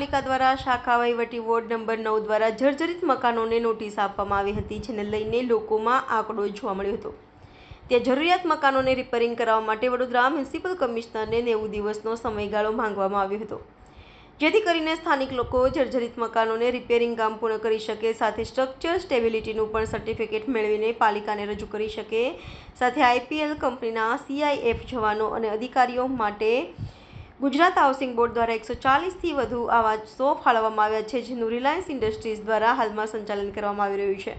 મહાનગરપાલિકા દ્વારા શાખા વહીવટી વોર્ડ નંબર નવ દ્વારા જર્જરિત મકાનોને નોટિસ આપવામાં આવી હતી, જેને લઈને લોકોમાં આંકડો જોવા મળ્યો હતો. ત્યાં જરૂરિયાત મકાનોને રિપેરિંગ કરાવવા માટે વડોદરા મ્યુનિસિપલ કમિશનરને નેવું દિવસનો સમયગાળો માંગવામાં આવ્યો હતો. જેથી કરીને સ્થાનિક લોકો જર્જરિત મકાનોને રિપેરિંગ કામ પૂર્ણ કરી શકે, સાથે સ્ટ્રક્ચર સ્ટેબિલિટીનું પણ સર્ટિફિકેટ મેળવીને પાલિકાને રજૂ કરી શકે. સાથે આઈપીએલ કંપનીના સીઆઈએફ જવાનો અને અધિકારીઓ માટે ગુજરાત હાઉસિંગ બોર્ડ દ્વારા એકસો ચાલીસથી વધુ આવા સો ફાળવવામાં આવ્યા છે, જેનું રિલાયન્સ ઇન્ડસ્ટ્રીઝ દ્વારા હાલમાં સંચાલન કરવામાં આવી રહ્યું છે.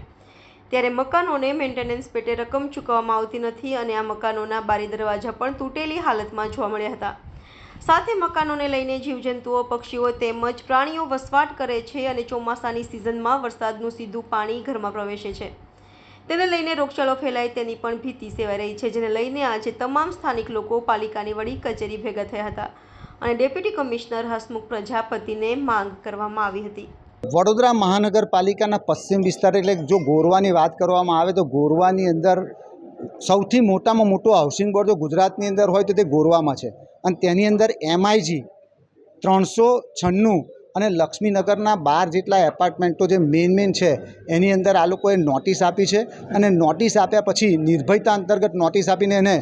ત્યારે મકાનોને મેન્ટેનન્સ પેટે રકમ ચૂકવવામાં આવતી નથી અને આ મકાનોના બારી દરવાજા પણ તૂટેલી હાલતમાં જોવા મળ્યા હતા. સાથે મકાનોને લઈને જીવજંતુઓ, પક્ષીઓ તેમજ પ્રાણીઓ વસવાટ કરે છે અને ચોમાસાની સિઝનમાં વરસાદનું સીધું પાણી ઘરમાં પ્રવેશે છે. તેને લઈને રોગચાળો ફેલાય તેની પણ ભીતિ સેવાઈ રહી છે, જેને લઈને આજે તમામ સ્થાનિક લોકો પાલિકાની વડી કચેરી ભેગા થયા હતા. અને ડેપ્યુટી કમિશનર હસમુખ પ્રજાપતિને માંગ કરવામાં આવી હતી. વડોદરા મહાનગરપાલિકાના પશ્ચિમ વિસ્તાર એટલે જો ગોરવાની વાત કરવામાં આવે તો ગોરવાની અંદર સૌથી મોટામાં મોટું હાઉસિંગ બોર્ડ જો ગુજરાતની અંદર હોય તો તે ગોરવામાં છે. અને તેની અંદર એમઆઈજી ત્રણસો છન્નું અને લક્ષ્મીનગરના બાર જેટલા એપાર્ટમેન્ટો જે મેઇન મેઇન છે, એની અંદર આ લોકોએ નોટિસ આપી છે. અને નોટિસ આપ્યા પછી નિર્ભયતા અંતર્ગત નોટિસ આપીને એને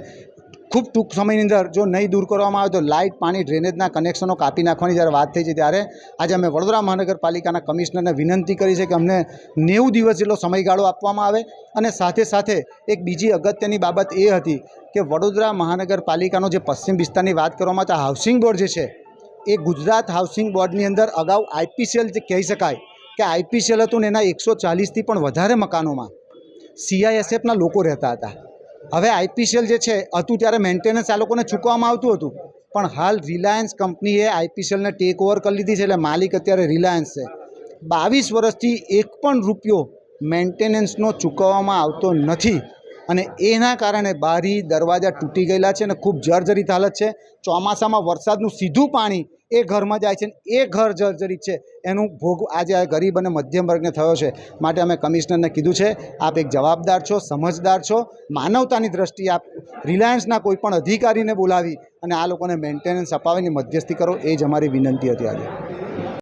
ખૂબ ટૂંક સમયની અંદર જો નહીં દૂર કરવામાં આવે તો લાઇટ, પાણી, ડ્રેનેજના કનેક્શનો કાપી નાખવાની જ્યારે વાત થઈ છે ત્યારે આજે અમે વડોદરા મહાનગરપાલિકાના કમિશનરને વિનંતી કરી છે કે અમને નેવું દિવસ જેટલો સમયગાળો આપવામાં આવે અને સાથે સાથે એક બીજી અગત્યની બાબત એ હતી કે વડોદરા મહાનગરપાલિકાનો જે પશ્ચિમ વિસ્તારની વાત કરવામાં આવે તો હાઉસિંગ બોર્ડ જે છે, એ ગુજરાત હાઉસિંગ બોર્ડની અંદર અગાઉ આઈપીસીએલ જે કહી શકાય કે આઈપીસીએલ હતું ને એના એકસો ચાલીસથી પણ વધારે મકાનોમાં સીઆઈએસએફના લોકો રહેતા હતા. હવે આઈપીસીએલ જે છે, હતું ત્યારે મેન્ટેનન્સ આ લોકોને ચૂકવવામાં આવતું હતું. પણ હાલ રિલાયન્સ કંપનીએ આઈપીસીએલને ટેક ઓવર કરી લીધી છે, એટલે માલિક અત્યારે રિલાયન્સ છે. બાવીસ વર્ષથી એક પણ રૂપિયો મેન્ટેનન્સનો ચૂકવવામાં આવતો નથી. અને એના કારણે બારી દરવાજા તૂટી ગયેલા છે અને ખૂબ જર્જરિત હાલત છે. ચોમાસામાં વરસાદનું સીધું પાણી એ ઘરમાં જાય છે એ ઘર જર્જરિત છે. એનું ભોગ આજે આ ગરીબ અને મધ્યમ વર્ગને થયો છે. માટે અમે કમિશનરને કીધું છે, આપ એક જવાબદાર છો, સમજદાર છો, માનવતાની દ્રષ્ટિએ આપ રિલાયન્સના કોઈ પણ અધિકારીને બોલાવી અને આ લોકોને મેન્ટેનન્સ અપાવીને મધ્યસ્થી કરો, એ જ અમારી વિનંતી હતી આજે.